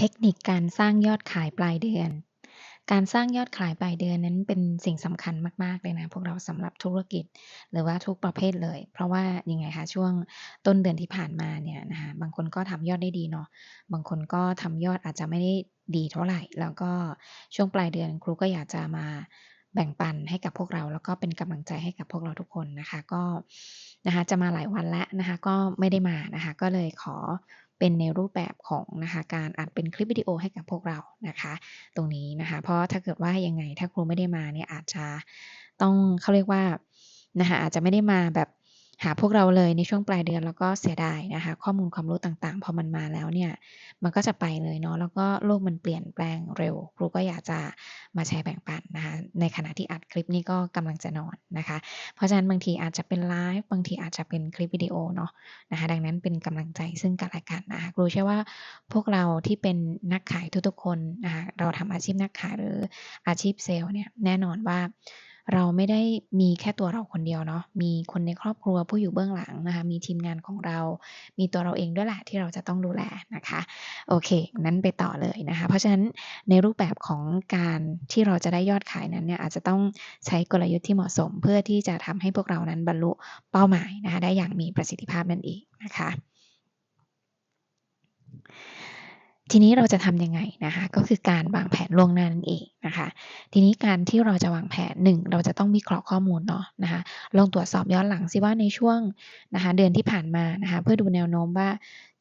เทคนิคการสร้างยอดขายปลายเดือน การสร้างยอดขายปลายเดือนนั้นเป็นสิ่งสำคัญมากๆเลยนะพวกเราสำหรับธุรกิจ หรือว่าทุกประเภทเลย เพราะว่ายังไงคะช่วงต้นเดือนที่ผ่านมาเนี่ยนะคะบางคนก็ทำยอดได้ดีเนาะบางคนก็ทำยอดอาจจะไม่ได้ดีเท่าไหร่ แล้วก็ช่วงปลายเดือนครูก็อยากจะมาแบ่งปันให้กับพวกเราแล้วก็เป็นกำลังใจให้กับพวกเราทุกคนนะคะก็นะคะจะมาหลายวันแล้วนะคะก็ไม่ได้มานะคะก็เลยขอ เป็นในรูปแบบของนะคะการอัดเป็นคลิปวิดีโอให้กับพวกเรานะคะ ตรงนี้นะคะ เพราะถ้าเกิดว่ายังไงถ้าครูไม่ได้มาเนี่ยอาจจะต้องเขาเรียกว่านะคะอาจจะไม่ได้มาแบบ หาพวกเราเลยในช่วงปลายเดือนแล้วก็เสียดายนะคะ ข้อมูลความรู้ต่างๆ พอมันมาแล้วเนี่ยมันก็จะไปเลยเนาะแล้วก็โลกมันเปลี่ยนแปลงเร็ว ครูก็อยากจะมาแชร์แบ่งปันนะคะในขณะที่อัดคลิปนี้ก็กำลังจะนอนนะคะ เพราะฉะนั้นบางทีอาจจะเป็นไลฟ์บางทีอาจจะเป็นคลิปวิดีโอเนาะนะคะดังนั้นเป็นกำลังใจซึ่งกันและกันนะคะครูเชื่อว่าพวกเราที่เป็นนักขายทุกๆคนนะคะเราทำอาชีพนักขายหรืออาชีพเซลล์เนี่ยแน่นอนว่า เราไม่ได้มีแค่ตัวเราคนเดียวเนาะ มีคนในครอบครัวผู้อยู่เบื้องหลังนะคะ มีทีมงานของเรา มีตัวเราเองด้วยแหละที่เราจะต้องดูแลนะคะ โอเค นั้นไปต่อเลยนะคะ เพราะฉะนั้นในรูปแบบของการที่เราจะได้ยอดขายนั้นเนี่ยอาจจะต้องใช้กลยุทธ์ที่เหมาะสม เพื่อที่จะทำให้พวกเรานั้นบรรลุเป้าหมายนะคะได้อย่างมีประสิทธิภาพนั่นเองนะคะ ทีนี้เราจะทำยังไงนะคะก็คือการวางแผนล่วงหน้านั่นเองนะคะทีนี้การที่เราจะวางแผนหนึ่งเราจะต้องวิเคราะห์ข้อมูลเนาะนะคะลองตรวจสอบย้อนหลังซิว่าในช่วงนะคะเดือนที่ผ่านมานะคะเพื่อดูแนวโน้มว่า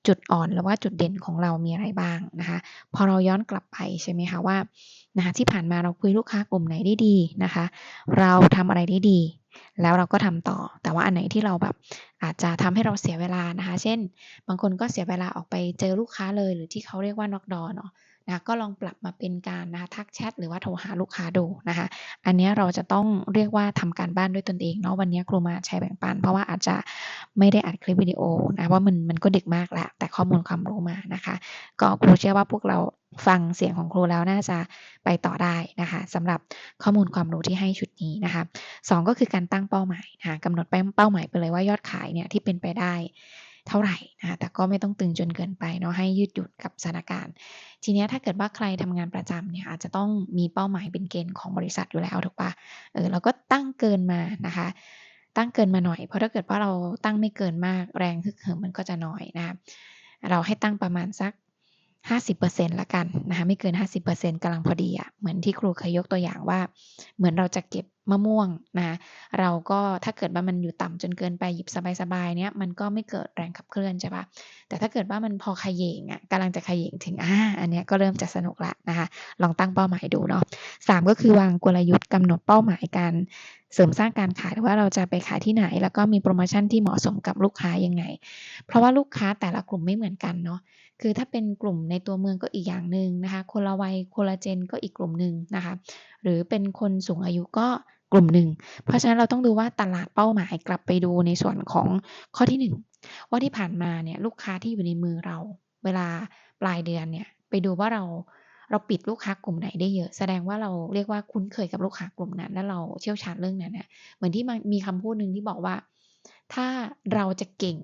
จุดอ่อนหรือว่าจุดเด่นของเรามีอะไรบ้างนะคะ พอเราย้อนกลับไปใช่ไหมคะว่านะคะที่ผ่านมาเราคุยลูกค้ากลุ่มไหนได้ดีนะคะ เราทำอะไรได้ดี แล้วเราก็ทำต่อ แต่ว่าอันไหนที่เราแบบอาจจะทำให้เราเสียเวลานะคะ เช่น บางคนก็เสียเวลาออกไปเจอลูกค้าเลย หรือที่เขาเรียกว่าน็อกดอเนาะ นะก็ลองปรับมาเป็นการนะคะทักแชทหรือว่าโทรหาลูกค้าดูนะคะ อันนี้เราจะต้องเรียกว่าทำการบ้านด้วยตนเองเนาะวันนี้ครูมาแชร์แบ่งปัน เพราะว่าอาจจะไม่ได้อัดคลิปวิดีโอนะว่ามันมันก็ดึกมากแล้วแต่ข้อมูลความรู้มานะคะ ก็ครูเชื่อว่าพวกเราฟังเสียงของครูแล้วน่าจะไปต่อได้นะคะสำหรับข้อมูลความรู้ที่ให้ชุดนี้นะคะสก็คือการตั้งเป้าหมายนะคะกำหนดเป้าหมายไปเลยว่ายอดขายเนี่ยที่เป็นไปได้ เท่าไหร่นะคะแต่ก็ไม่ต้องตึงจนเกินไปเนาะให้ยืดหยุ่นกับสถานการณ์ ทีนี้ถ้าเกิดว่าใครทำงานประจำเนี่ยอาจจะต้องมีเป้าหมายเป็นเกณฑ์ของบริษัทอยู่แล้วถูกปะเออเราก็ตั้งเกินมานะคะ ตั้งเกินมาหน่อย เพราะถ้าเกิดว่าเราตั้งไม่เกินมากแรงฮึกเหิมมันก็จะน้อยนะเราให้ตั้งประมาณสัก50%ละกันนะคะไม่เกิน 50%กำลังพอดีอะ่ะเหมือนที่ครูเคยยกตัวอย่างว่า เหมือนเราจะเก็บ มะม่วงนะเราก็ถ้าเกิดว่ามันอยู่ต่ำจนเกินไปหยิบสบายๆเนี้ยมันก็ไม่เกิดแรงขับเคลื่อนใช่ปะแต่ถ้าเกิดว่ามันพอขยงอะกำลังจะขยงถึงอ่าอันเนี้ยก็เริ่มจะสนุกละนะคะลองตั้งเป้าหมายดูเนาะสามก็คือวางกลยุทธ์กำหนดเป้าหมายการเสริมสร้างการขายว่าเราจะไปขายที่ไหน แล้วก็มีโปรโมชั่นที่เหมาะสมกับลูกค้ายังไง เพราะว่าลูกค้าแต่ละกลุ่มไม่เหมือนกันเนาะคือถ้าเป็นกลุ่มในตัวเมืองก็อีกอย่างหนึ่งนะคะ คนละวัยคนละเจนก็อีกกลุ่มหนึ่งนะคะ หรือเป็นคนสูงอายุก็ กลุ่มหนึ่ง เพราะฉะนั้นเราต้องดูว่าตลาดเป้าหมายกลับไปดูในส่วนของข้อที่ 1 ว่าที่ผ่านมาเนี่ยลูกค้าที่อยู่ในมือเรา เวลาปลายเดือนเนี่ยไปดูว่าเราเราปิดลูกค้ากลุ่มไหนได้เยอะ แสดงว่าเราเรียกว่าคุ้นเคยกับลูกค้ากลุ่มนั้น และเราเชี่ยวชาญเรื่องนั้นเนี่ยเหมือนที่มีคำพูดหนึ่งที่บอกว่า ถ้าเราจะเก่ง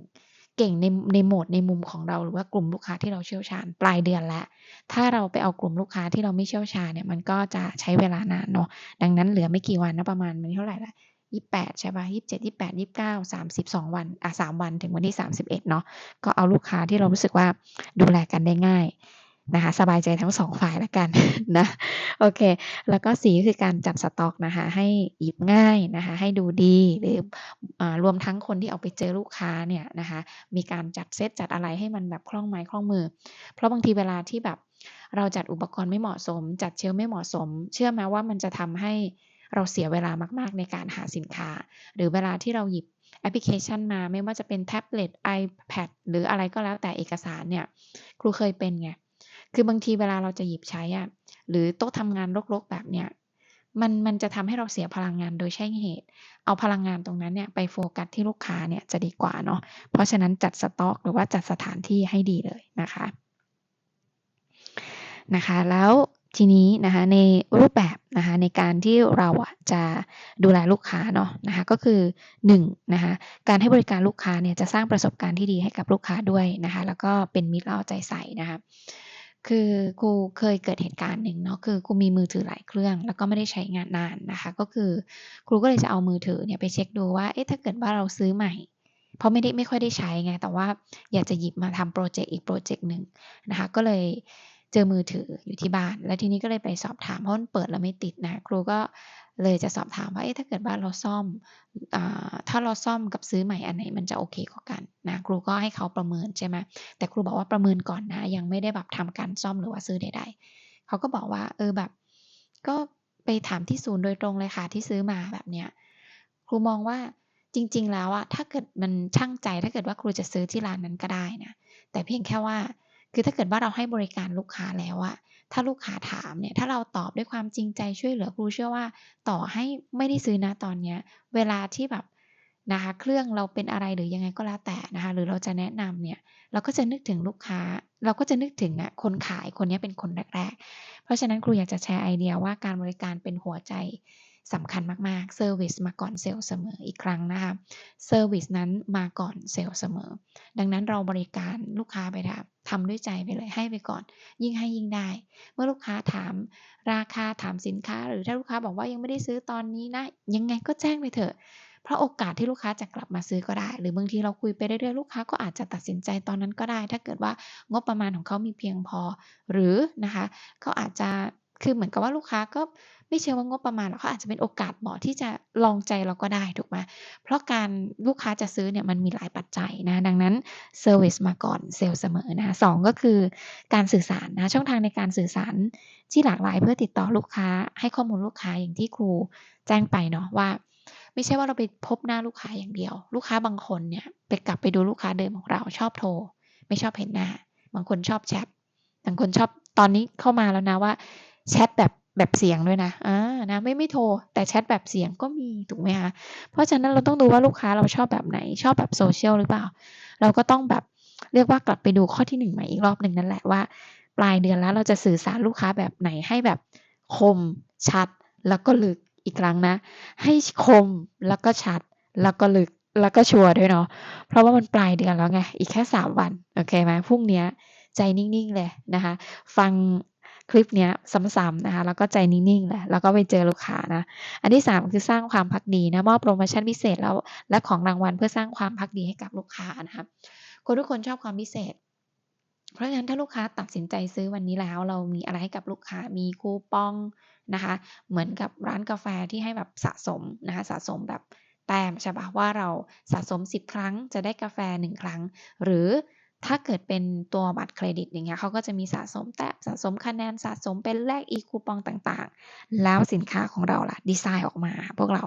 เก่งในในโหมดในมุมของเราหรือว่ากลุ่มลูกค้าที่เราเชี่ยวชาญปลายเดือนแล้วถ้าเราไปเอากลุ่มลูกค้าที่เราไม่เชี่ยวชาญเนี่ยมันก็จะใช้เวลานานเนาะดังนั้นเหลือไม่กี่วันนะประมาณมันเท่าไหร่ละยี่แปดใช่ป่ะยี่สิบเจ็ดยี่แปดยี่สิบเก้าสามสิบสองวันอะสามวันถึงวันที่สามสิบเอ็ดเนาะก็เอาลูกค้าที่เรารู้สึกว่าดูแลกันได้ง่าย นะคะสบายใจทั้งสองฝ่ายแล้วกันนะโอเค แล้วก็สีคือการจัดสต็อกนะคะให้หยิบง่ายนะคะให้ดูดีหรืออรวมทั้งคนที่เอาไปเจอลูกค้าเนี่ยนะคะมีการจัดเซตจัดอะไรให้มันแบบคล่องไม้คล่องมือ เพราะบางทีเวลาที่แบบเราจัดอุปกรณ์ไม่เหมาะสม จัดเชลไม่เหมาะสม เชื่อไหมว่ามันจะทำให้เราเสียเวลามาก ๆ ในการหาสินค้า หรือเวลาที่เราหยิบแอปพลิเคชันมาไม่ว่าจะเป็นแท็บเล็ต iPad หรืออะไรก็แล้วแต่เอกสารเนี่ย ครูเคยเป็นไง คือบางทีเวลาเราจะหยิบใช้อะหรือโต๊ะทำงานรกๆแบบเนี้ยมันมันจะทำให้เราเสียพลังงานโดยใช่เหตุ เอาพลังงานตรงนั้นเนี่ยไปโฟกัสที่ลูกค้าเนี่ยจะดีกว่าเนาะ เพราะฉะนั้นจัดสต็อกหรือว่าจัดสถานที่ให้ดีเลยนะคะนะคะ แล้วทีนี้นะคะในรูปแบบนะคะในการที่เราอะจะดูแลลูกค้าเนาะนะคะก็คือ1นะคะการให้บริการลูกค้าเนี่ยจะสร้างประสบการณ์ที่ดีให้กับลูกค้าด้วยนะคะแล้วก็เป็นมิตรเอาใจใส่นะคะ คือครูเคยเกิดเหตุการณ์หนึ่งเนาะคือครูมีมือถือหลายเครื่อง แล้วก็ไม่ได้ใช้งานนานนะคะ ก็คือครูก็เลยจะเอามือถือเนี่ยไปเช็คดูว่าเอ๊ะถ้าเกิดว่าเราซื้อใหม่ เพราะไม่ได้ไม่ค่อยได้ใช้ไง แต่ว่าอยากจะหยิบมาทำโปรเจกต์อีกโปรเจกต์หนึ่งนะคะก็เลยเจอมือถืออยู่ที่บ้าน แล้วทีนี้ก็เลยไปสอบถามเพราะมันเปิดแล้วไม่ติดนะ ครูก็ เลยจะสอบถามว่าเอ๊ะถ้าเกิดว่าเราซ่อมอถ้าเราซ่อมกับซื้อใหม่อันไหนมันจะโอเคกว่ากันนะครูก็ให้เขาประเมินใช่ไหมแต่ครูบอกว่าประเมินก่อนนะ ยังไม่ได้แบบทำการซ่อมหรือว่าซื้อใดๆเขาก็บอกว่าเออแบบ ก็ไปถามที่ศูนย์โดยตรงเลยค่ะที่ซื้อมาแบบเนี้ยครูมองว่าจริง ๆ แล้วอะถ้าเกิดมันช่างใจถ้าเกิดว่าครูจะซื้อที่ร้านนั้นก็ได้นะแต่เพียงแค่ว่า คือถ้าเกิดว่าเราให้บริการลูกค้าแล้วอะถ้าลูกค้าถามเนี่ย ถ้าเราตอบด้วยความจริงใจช่วยเหลือครูเชื่อว่า ต่อให้ไม่ได้ซื้อนะตอนเนี้ย เวลาที่แบบนะคะเครื่องเราเป็นอะไรหรือยังไงก็แล้วแต่นะคะ หรือเราจะแนะนำเนี่ย เราก็จะนึกถึงลูกค้า เราก็จะนึกถึงอะคนขายคนนี้เป็นคนแรกๆ เพราะฉะนั้นครูอยากจะแชร์ไอเดียว่าการบริการเป็นหัวใจ สำคัญมากๆเซอร์วิสมาก่อนเซลล์เสมออีกครั้งนะคะเซอร์วิสนั้นมาก่อนเซลล์เสมอ ดังนั้นเราบริการลูกค้าไปทำทำด้วยใจไปเลยให้ไปก่อน ยิ่งให้ยิ่งได้ เมื่อลูกค้าถามราคาถามสินค้า หรือถ้าลูกค้าบอกว่ายังไม่ได้ซื้อตอนนี้นะ ยังไงก็แจ้งไปเถอะเพราะโอกาสที่ลูกค้าจะกลับมาซื้อก็ได้ หรือบางทีเราคุยไปเรื่อยๆลูกค้าก็อาจจะตัดสินใจตอนนั้นก็ได้ ถ้าเกิดว่างบประมาณของเขามีเพียงพอ หรือนะคะเขาอาจจะคือเหมือนกับว่าลูกค้าก็ ไม่เชื่ว่างบประมาณหรอกเขาอาจจะเป็นโอกาสเหมาะที่จะลองใจเราก็ได้ถูกไหมเพราะการลูกค้าจะซื้อเนี่ยมันมีหลายปัจจัยนะดังนั้นเซอร์วิสมาก่อนเซลล์เสมอนะสองก็คือการสื่อสารนะช่องทางในการสื่อสารที่หลากหลายเพื่อติดต่อลูกค้าให้ข้อมูลลูกค้าอย่างที่ครูแจ้งไปเนาะว่าไม่ใช่ว่าเราไปพบหน้าลูกค้าอย่างเดียว ลูกค้าบางคนเนี่ยไปกลับไปดูลูกค้าเดิมของเราชอบโทร ไม่ชอบเห็นหน้า บางคนชอบแชทบางคนชอบตอนนี้เข้ามาแล้วนะว่าแชทแบบ แบบเสียงด้วยนะอ่านะไม่ไม่โทร แต่แชทแบบเสียงก็มีถูกไหมคะเพราะฉะนั้นเราต้องดูว่าลูกค้าเราชอบแบบไหน ชอบแบบโซเชียลหรือเปล่า เราก็ต้องแบบเรียกว่ากลับไปดูข้อที่หนึ่งใหม่อีกรอบหนึ่งนั่นแหละว่า ปลายเดือนแล้วเราจะสื่อสารลูกค้าแบบไหนให้แบบคม ชัด แล้วก็ลึกอีกครั้งนะ ให้คมแล้วก็ชัด แล้วก็ลึกแล้วก็ชัวร์ด้วยเนาะเพราะว่ามันปลายเดือนแล้วไงอีกแค่สามวันโอเคไหมพรุ่งนี้ใจนิ่งๆเลยนะคะ ฟัง คลิปเนี้ยซ้ำๆนะคะแล้วก็ใจนิ่งๆแหละแล้วก็ไปเจอลูกค้านะอันที่ 3 คือสร้างความพักดีนะมอบโปรโมชั่นพิเศษแล้วและของรางวัลเพื่อสร้างความพักดีให้กับลูกค้านะคะคนทุกคนชอบความพิเศษเพราะฉะนั้นถ้าลูกค้าตัดสินใจซื้อวันนี้แล้ว เรามีอะไรให้กับลูกค้ามีคูปองนะคะ เหมือนกับร้านกาแฟที่ให้แบบสะสมนะคะสะสมแบบแต้มใช่ปะว่าเราสะสม 10 ครั้งจะได้กาแฟ 1 ครั้ง หรือ ถ้าเกิดเป็นตัวบัตรเครดิตอย่างเงี้ยเขาก็จะมีสะสมแต้มสะสมคะแนนสะสมเป็นแลกอีคูปองต่างๆ แล้วสินค้าของเราล่ะดีไซน์ออกมา พวกเรา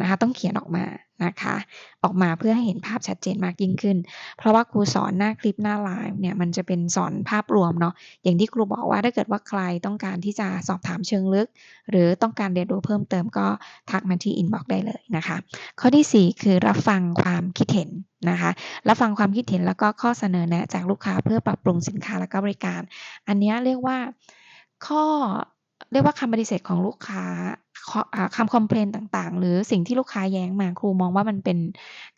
นะคะต้องเขียนออกมานะคะ ออกมาเพื่อให้เห็นภาพชัดเจนมากยิ่งขึ้น เพราะว่าครูสอนหน้าคลิปหน้าไลฟ์เนี่ยมันจะเป็นสอนภาพรวมเนาะอย่างที่ครูบอกว่าถ้าเกิดว่าใครต้องการที่จะสอบถามเชิงลึก หรือต้องการเรียนรู้เพิ่มเติมก็ทักมาที่อินบ็อกซ์ได้เลยนะคะ ข้อที่ 4 คือรับฟังความคิดเห็นนะคะรับฟังความคิดเห็นแล้วก็ข้อเสนอแนะจากลูกค้าเพื่อปรับปรุงสินค้าและก็บริการ อันนี้เรียกว่าข้อเรียกว่าคำปฏิเสธของลูกค้า คำคอมเพลนต่างๆ หรือสิ่งที่ลูกค้าแย้งมาครูมองว่ามันเป็น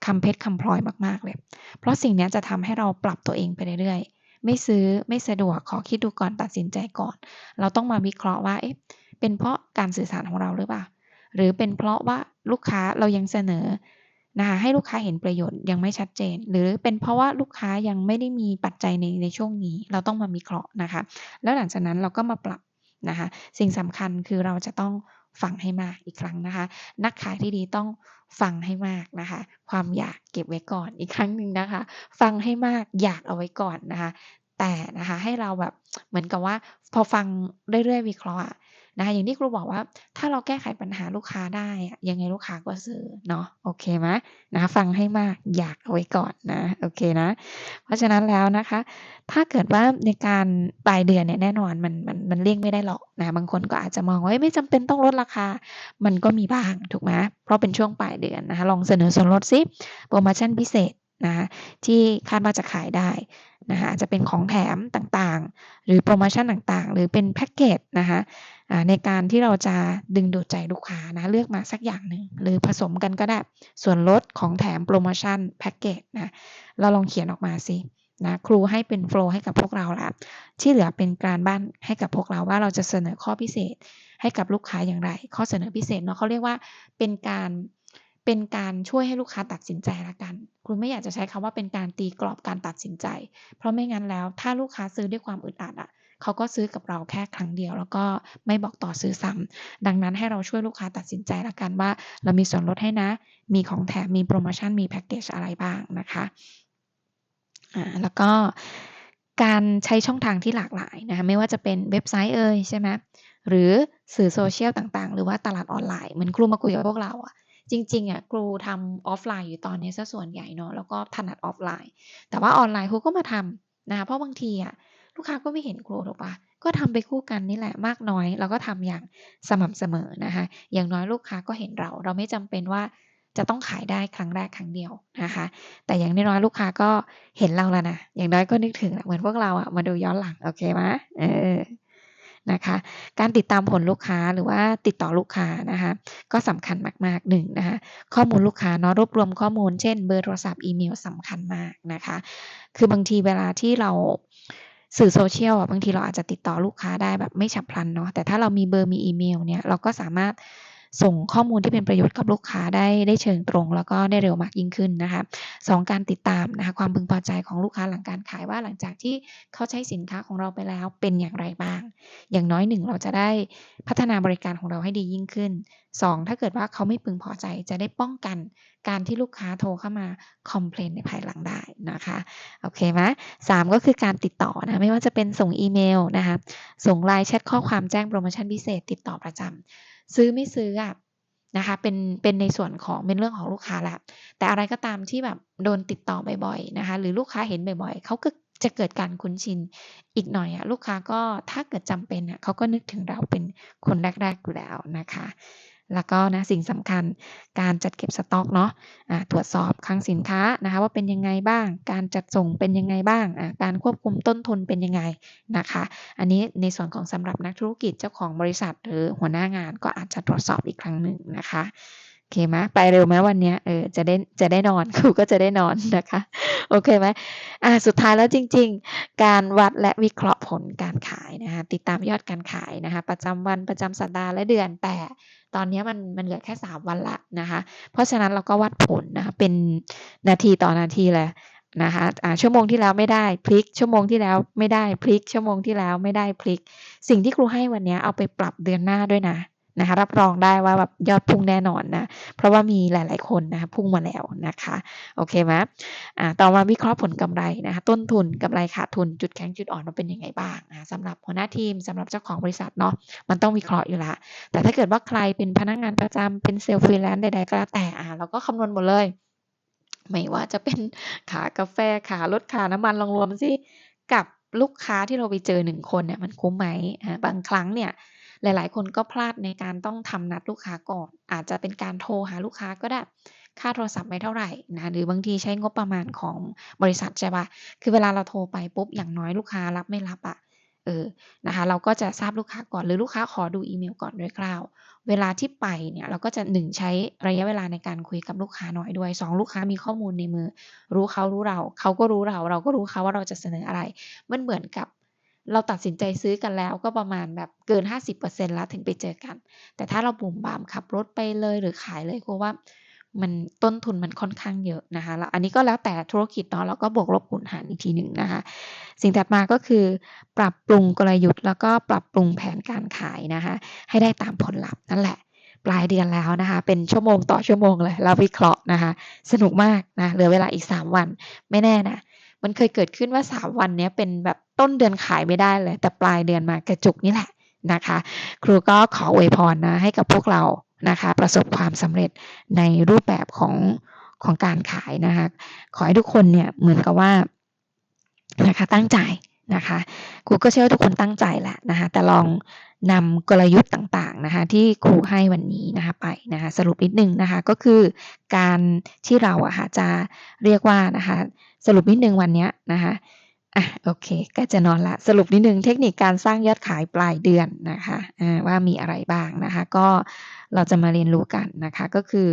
คำเพชรคำพลอยมากๆเลยเพราะสิ่งนี้จะทำให้เราปรับตัวเองไปเรื่อยๆ ไม่ซื้อไม่สะดวกขอคิดดูก่อนตัดสินใจก่อน เราต้องมาวิเคราะห์ว่าเอ๊ะเป็นเพราะการสื่อสารของเราหรือเปล่า หรือเป็นเพราะว่าลูกค้าเรายังเสนอนะคะให้ลูกค้าเห็นประโยชน์ยังไม่ชัดเจน หรือเป็นเพราะว่าลูกค้ายังไม่ได้มีปัจจัยในในช่วงนี้ เราต้องมาวิเคราะห์นะคะ แล้วหลังจากนั้นเราก็มาปรับนะคะ สิ่งสำคัญคือเราจะต้อง ฟังให้มากอีกครั้งนะคะ นักขายที่ดีต้องฟังให้มากนะคะ ความอยากเก็บไว้ก่อนอีกครั้งหนึ่งนะคะ ฟังให้มากอยากเอาไว้ก่อนนะคะ แต่นะคะให้เราแบบเหมือนกับว่าพอฟังเรื่อยๆวิเคราะห์ นะคะอย่างที่ครูบอกว่า ถ้าเราแก้ไขปัญหาลูกค้าได้ยังไงลูกค้าก็ซื้อเนาะโอเคไหมนะฟังให้มากอยากเอาไว้ก่อนนะโอเคนะ เพราะฉะนั้นแล้วนะคะ ถ้าเกิดว่าในการปลายเดือนเนี่ยแน่นอนมันมันมันเลี่ยงไม่ได้หรอกนะบางคนก็อาจจะมองว่าไม่จำเป็นต้องลดราคา มันก็มีบ้างถูกไหมเพราะเป็นช่วงปลายเดือนนะคะลองเสนอส่วนลดซิโปรโมชั่นพิเศษนะที่คาดว่าจะขายได้นะคะจะเป็นของแถมต่างๆ หรือโปรโมชั่นต่างๆ หรือเป็นแพ็กเกจนะคะ ในการที่เราจะดึงดูดใจลูกค้านะเลือกมาสักอย่างหนึ่งหรือผสมกันก็ได้ ส่วนลดของแถมโปรโมชั่นแพ็กเกจนะเราลองเขียนออกมาสินะครูให้เป็นโฟล์ให้กับพวกเราล้วที่เหลือเป็นการบ้านให้กับพวกเราว่าเราจะเสนอข้อพิเศษให้กับลูกค้าอย่างไร ข้อเสนอพิเศษเนาะเขาเรียกว่าเป็นการเป็นการช่วยให้ลูกค้าตัดสินใจละกันครูไม่อยากจะใช้คำว่าเป็นการตีกรอบการตัดสินใจ เพราะไม่งั้นแล้วถ้าลูกค้าซื้อด้วยความอึดอัดอะ เขาก็ซื้อกับเราแค่ครั้งเดียว แล้วก็ไม่บอกต่อซื้อซ้ำดังนั้นให้เราช่วยลูกค้าตัดสินใจละกันว่า เรามีส่วนลดให้นะ มีของแถมมีโปรโมชั่นมีแพ็กเกจอะไรบ้างนะคะอ่าแล้วก็การใช้ช่องทางที่หลากหลายนะคะไม่ว่าจะเป็นเว็บไซต์เอ่ยใช่ไหมหรือสื่อโซเชียลต่างๆ หรือว่าตลาดออนไลน์เหมือนครูมาคุยกับพวกเราอะจริงๆอะครูทำออฟไลน์อยู่ตอนนี้ซะส่วนใหญ่เนาะแล้วก็ถนัดออฟไลน์ แต่ว่าออนไลน์ครูก็มาทำนะคะเพราะบางทีอะ ลูกค้าก็ไม่เห็นครูถูกปะก็ทำไปคู่กันนี่แหละมากน้อย เราก็ทำอย่างสม่ำเสมอนะคะ อย่างน้อยลูกค้าก็เห็นเรา เราไม่จำเป็นว่าจะต้องขายได้ครั้งแรกครั้งเดียวนะคะ แต่อย่างน้อยลูกค้าก็เห็นเราแล้วนะ อย่างน้อยก็นึกถึงเหมือนพวกเราอะมาดูย้อนหลังโอเคไหมเออนะคะ การติดตามผลลูกค้าหรือว่าติดต่อลูกค้านะคะ ก็สำคัญมากๆหนึ่งนะคะ ข้อมูลลูกค้าเนาะรวบรวมข้อมูลเช่นเบอร์โทรศัพท์อีเมลสำคัญมากนะคะ คือบางทีเวลาที่เรา สื่อโซเชียลอะบางทีเราอาจจะติดต่อลูกค้าได้แบบไม่ฉับพลันเนาะแต่ถ้าเรามีเบอร์มีอีเมลเนี่ยเราก็สามารถ ส่งข้อมูลที่เป็นประโยชน์กับลูกค้าได้ได้เชิงตรง แล้วก็ได้เร็วมากยิ่งขึ้นนะคะสองการติดตามนะคะความพึงพอใจของลูกค้าหลังการขายว่าหลังจากที่เขาใช้สินค้าของเราไปแล้วเป็นอย่างไรบ้าง อย่างน้อยหนึ่งเราจะได้พัฒนาบริการของเราให้ดียิ่งขึ้น 2. ถ้าเกิดว่าเขาไม่พึงพอใจจะได้ป้องกันการที่ลูกค้าโทรเข้ามาคอมเพลนในภายหลังได้นะคะโอเคไหมสามก็คือการติดต่อนะไม่ว่าจะเป็นส่งอีเมลนะคะส่งไลน์แชทข้อความแจ้งโปรโมชั่นพิเศษติดต่อประจำ ซื้อไม่ซื้ออะนะคะเป็นเป็นในส่วนของเป็นเรื่องของลูกค้าแหละแต่อะไรก็ตามที่แบบโดนติดต่อบ่อยๆนะคะหรือลูกค้าเห็นบ่อยๆเขาก็จะเกิดการคุ้นชินอีกหน่อยอะลูกค้าก็ถ้าเกิดจำเป็นอะเขาก็นึกถึงเราเป็นคนแรกๆอยู่แล้วนะคะ แล้วก็นะสิ่งสำคัญการจัดเก็บสต็อกเนาะะตรวจสอบคลังสินค้านะคะว่าเป็นยังไงบ้าง การจัดส่งเป็นยังไงบ้าง การควบคุมต้นทุนเป็นยังไงนะคะ อันนี้ในส่วนของสำหรับนักธุรกิจเจ้าของบริษัท หรือหัวหน้างานก็อาจจะตรวจสอบอีกครั้งหนึ่งนะคะ โอเคไหมไปเร็วไหมวันนี้เออจะได้จะได้นอนครูก็จะได้นอนนะคะ โอเคไหมอ่าสุดท้ายแล้วจริง ๆ การวัดและวิเคราะห์ผลการขายนะคะติดตามยอดการขายนะคะ ประจำวันประจำสัปดาห์และเดือนแต่ตอนนี้มันมันเหลือแค่ 3 วันละนะคะ เพราะฉะนั้นเราก็วัดผลนะคะเป็นนาทีต่อนาทีเลยนะคะะชั่วโมงที่แล้วไม่ได้พลิก ชั่วโมงที่แล้วไม่ได้พลิก ชั่วโมงที่แล้วไม่ได้พลิก สิ่งที่ครูให้วันนี้เอาไปปรับเดือนหน้าด้วยนะ นะคะรับรองได้ว่าแบบยอดพุ่งแน่นอนนะเพราะว่ามีหลาย ๆคนนะคะพุ่งมาแล้วนะคะโอเคไหมอ่าต่อมาวิเคราะห์ผลกำไรนะคะต้นทุนกำไรขาดทุนจุดแข็งจุดอ่อนมันเป็นยังไงบ้างนะสำหรับหัวหน้าทีมสำหรับเจ้าของบริษัทเนาะมันต้องวิเคราะห์อยู่ละ แต่ถ้าเกิดว่าใครเป็นพนักงานประจำเป็นเซลล์ฟรีแลนซ์ใดๆก็แล้วแต่อ่าเราก็คำนวณหมดเลย ไม่ว่าจะเป็นขากาแฟขารถขาน้ำมันลองรวมสิกับลูกค้าที่เราไปเจอหนึ่งคนเนี่ยมันคุ้มไหมอ่าบางครั้งเนี่ย หลาย ๆ คนก็พลาดในการต้องทำนัดลูกค้าก่อน อาจจะเป็นการโทรหาลูกค้าก็ได้ ค่าโทรศัพท์ไม่เท่าไหร่นะหรือบางทีใช้งบประมาณของบริษัทใช่ปะคือเวลาเราโทรไปปุ๊บอย่างน้อยลูกค้ารับไม่รับอะเออ นะคะ เราก็จะทราบลูกค้าก่อนหรือลูกค้าขอดูอีเมลก่อนด้วยคราว เวลาที่ไปเนี่ยเราก็จะหนึ่งใช้ระยะเวลาในการคุยกับลูกค้าน้อยด้วย 2 ลูกค้ามีข้อมูลในมือ รู้เขารู้เรา เขาก็รู้เรา เราก็รู้เขาว่าเราจะเสนออะไร มันเหมือนกับ เราตัดสินใจซื้อกันแล้วก็ประมาณแบบเกิน 50%แล้วถึงไปเจอกัน แต่ถ้าเราบุ่มบามขับรถไปเลยหรือขายเลยก็ว่ามันต้นทุนมันค่อนข้างเยอะนะคะแล้วอันนี้ก็แล้วแต่ธุรกิจเนาะแล้วก็บวกลบคูณหารอีกทีหนึ่งนะคะ สิ่งถัดมาก็คือ ปรับปรุงกลยุทธ์แล้วก็ปรับปรุงแผนการขายนะคะ ให้ได้ตามผลลัพธ์นั่นแหละ ปลายเดือนแล้วนะคะ เป็นชั่วโมงต่อชั่วโมงเลยแล้ววิเคราะห์นะคะ สนุกมากนะเหลือเวลาอีก 3 วันไม่แน่นะมันเคยเกิดขึ้นว่า 3 วันนี้เป็นแบบ ต้นเดือนขายไม่ได้เลย แต่ปลายเดือนมากระจุกนี่แหละนะคะ ครูก็ขออวยพรนะให้กับพวกเรานะคะ ประสบความสำเร็จในรูปแบบของของการขายนะคะ ขอให้ทุกคนเนี่ยเหมือนกับว่านะคะตั้งใจนะคะครูก็เชื่อว่าทุกคนตั้งใจแหละนะคะ แต่ลองนำกลยุทธ์ต่างๆนะคะ ที่ครูให้วันนี้นะคะไปนะคะ สรุปนิดนึงนะคะก็คือการที่เราอะค่ะจะเรียกว่านะคะ สรุปนิดนึงวันนี้นะคะ อะโอเคก็จะนอนละสรุปนิดนึงเทคนิคการสร้างยอดขายปลายเดือนนะคะว่ามีอะไรบ้างนะคะ ก็เราจะมาเรียนรู้กันนะคะ ก็คือ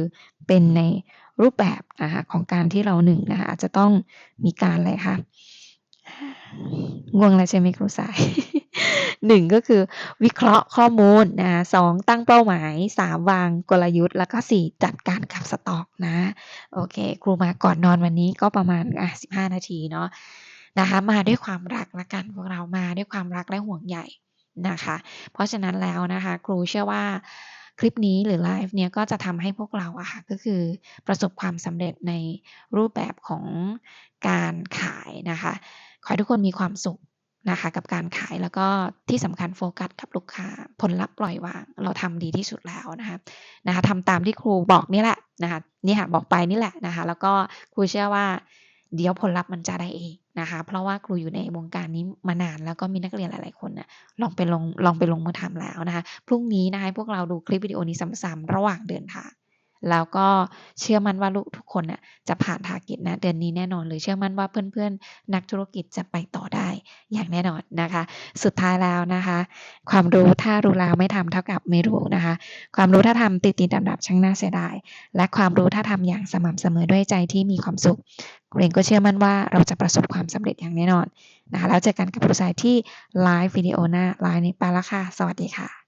เป็นในรูปแบบนะคะของการที่เราหนึ่งนะคะอาจจะต้องมีการอะไรคะง่วงแล้วใช่ไหมครูสายหนึ่งก็คือวิเคราะห์ข้อมูลนะสองตั้งเป้าหมายสามวางกลยุทธ์ แล้วก็สี่จัดการกับสต็อกนะ โอเค ครูมาก่อนนอนวันนี้ก็ประมาณอะสิบห้านาทีเนาะ นะคะ มาด้วยความรักละกันพวกเรามาด้วยความรักและห่วงใยนะคะ เพราะฉะนั้นแล้วนะคะ ครูเชื่อว่าคลิปนี้หรือไลฟ์เนี้ยก็จะทำให้พวกเราอะค่ะก็คือประสบความสำเร็จในรูปแบบของการขายนะคะ ขอให้ทุกคนมีความสุขนะคะ กับการขายแล้วก็ที่สำคัญโฟกัสกับลูกค้าผลลัพธ์ปล่อยวาง เราทำดีที่สุดแล้วนะคะนะคะทำตามที่ครูบอกนี่แหละนะคะนี่ค่ะบอกไปนี่แหละนะคะ แล้วก็ครูเชื่อว่า เดี๋ยวผลลัพธ์มันจะได้เองนะคะ เพราะว่าครูอยู่ในวงการนี้มานานแล้วก็มีนักเรียนหลาย ๆ คนน่ะลองไปลงลองไปลงมือทำแล้วนะคะ พรุ่งนี้นะคะพวกเราดูคลิปวิดีโอนี้ซ้ำๆระหว่างเดินทาง แล้วก็เชื่อมั่นว่าลูกทุกคนน่ะจะผ่านทาร์เก็ตนะเดือนนี้แน่นอนเลยเชื่อมั่นว่าเพื่อนๆ นักธุรกิจจะไปต่อได้อย่างแน่นอนนะคะ สุดท้ายแล้วนะคะ ความรู้ถ้ารู้แล้วไม่ทำเท่ากับไม่รู้นะคะ ความรู้ถ้าทำติดติดดับดับช่างน่าเสียดาย และความรู้ถ้าทำอย่างสม่ำเสมอด้วยใจที่มีความสุขเรนก็เชื่อมั่นว่าเราจะประสบความสำเร็จอย่างแน่นอนนะคะแล้วเจอกันกับครูสายที่ไลฟ์วิดีโอหน้าไลฟ์นี้ไปแล้วค่ะ สวัสดีค่ะ